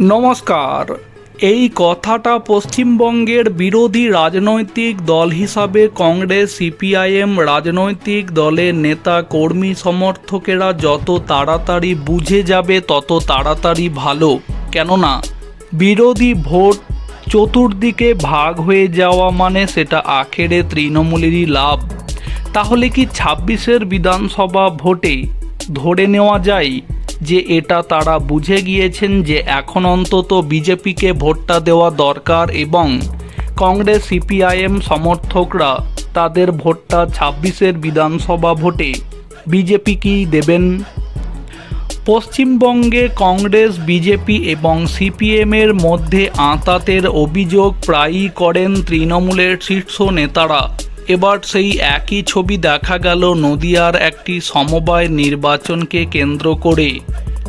নমস্কার। এই কথাটা পশ্চিমবঙ্গের বিরোধী রাজনৈতিক দল হিসাবে কংগ্রেস, সিপিআইএম রাজনৈতিক দলের নেতা, কর্মী, সমর্থকেরা যত তাড়াতাড়ি বুঝে যাবে, তত তাড়াতাড়ি ভালো। কেননা, বিরোধী ভোট চতুর্দিকে ভাগ হয়ে যাওয়া মানে সেটা আখেরে তৃণমূলেরই লাভ। তাহলে কি ছাব্বিশের বিধানসভা ভোটে ধরে নেওয়া যায়? যে এটা তারা বুঝে গিয়েছেন যে এখন অন্তত বিজেপিকে ভোটটা দেওয়া দরকার এবং কংগ্রেস সিপিআইএম সমর্থকরা তাদের ভোটটা ছাব্বিশের বিধানসভা ভোটে বিজেপিকেই দেবেন। পশ্চিমবঙ্গে কংগ্রেস, বিজেপি এবং সিপিএমের মধ্যে আঁতাতের অভিযোগ প্রায়ই করেন তৃণমূলের শীর্ষ নেতারা। এবার সেই একই ছবি দেখা গেল নদিয়ার একটি সমবায় নির্বাচনকে কেন্দ্র করে।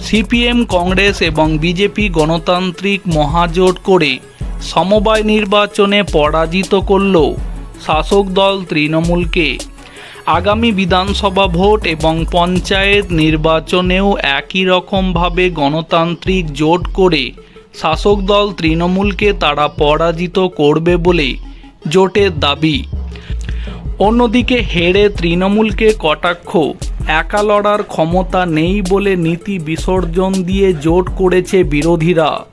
সিপিএম, কংগ্রেস এবং বিজেপি গণতান্ত্রিক মহাজোট করে সমবায় নির্বাচনে পরাজিত করল শাসক দল তৃণমূলকে। আগামী বিধানসভা ভোট এবং পঞ্চায়েত নির্বাচনেও একই রকমভাবে গণতান্ত্রিক জোট করে শাসক দল তৃণমূলকে তারা পরাজিত করবে বলে জোটের দাবি। অন্যদিকে হেরে তৃণমূলকে কটাক্ষ, একা লড়ার ক্ষমতা নেই বলে নীতি বিসর্জন দিয়ে জোট করেছে বিরোধীরা।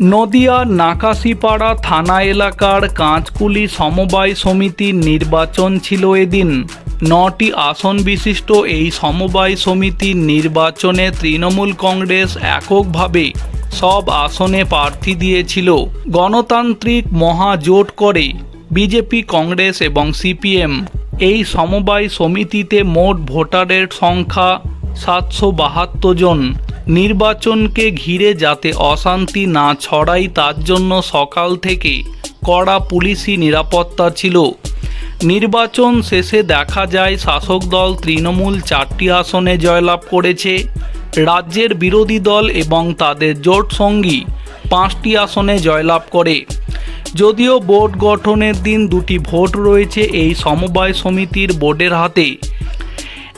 নদিয়ার নাকাশিপাড়া থানা এলাকার কাঁচকুলি সমবায় সমিতির নির্বাচন ছিল এদিন। নটি আসন বিশিষ্ট এই সমবায় সমিতির নির্বাচনে তৃণমূল কংগ্রেস এককভাবে সব আসনে প্রার্থী দিয়েছিল। গণতান্ত্রিক মহাজোট করে বিজেপি, কংগ্রেস এবং সিপিএম। এই সমবায় সমিতিতে মোট ভোটারের সংখ্যা সাতশো বাহাত্তর জন। নির্বাচনকে ঘিরে যাতে অশান্তি না ছড়াই তার জন্য সকাল থেকে কড়া পুলিশি নিরাপত্তা ছিল। নির্বাচন শেষে দেখা যায়, শাসক দল তৃণমূল চারটি আসনে জয়লাভ করেছে। রাজ্যের বিরোধী দল এবং তাদের জোট সঙ্গী পাঁচটি আসনে জয়লাভ করে। যদিও বোর্ড গঠনের দিন দুটি ভোট রয়েছে এই সমবায় সমিতির বোর্ডের হাতে।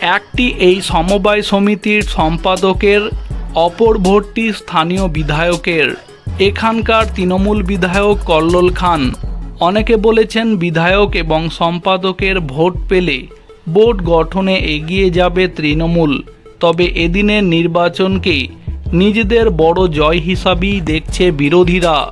একটি এই সমবায় সমিতির সম্পাদকের, অপর ভোটটি স্থানীয় বিধায়কের। এখানকার তৃণমূল বিধায়ক কল্লোল খান। অনেকে বলেছেন বিধায়ক এবং সম্পাদকের ভোট পেলে বোর্ড গঠনে এগিয়ে যাবে তৃণমূল। তবে এদিনের নির্বাচনকে নিজেদের বড় জয় হিসাবেই দেখছে বিরোধীরা।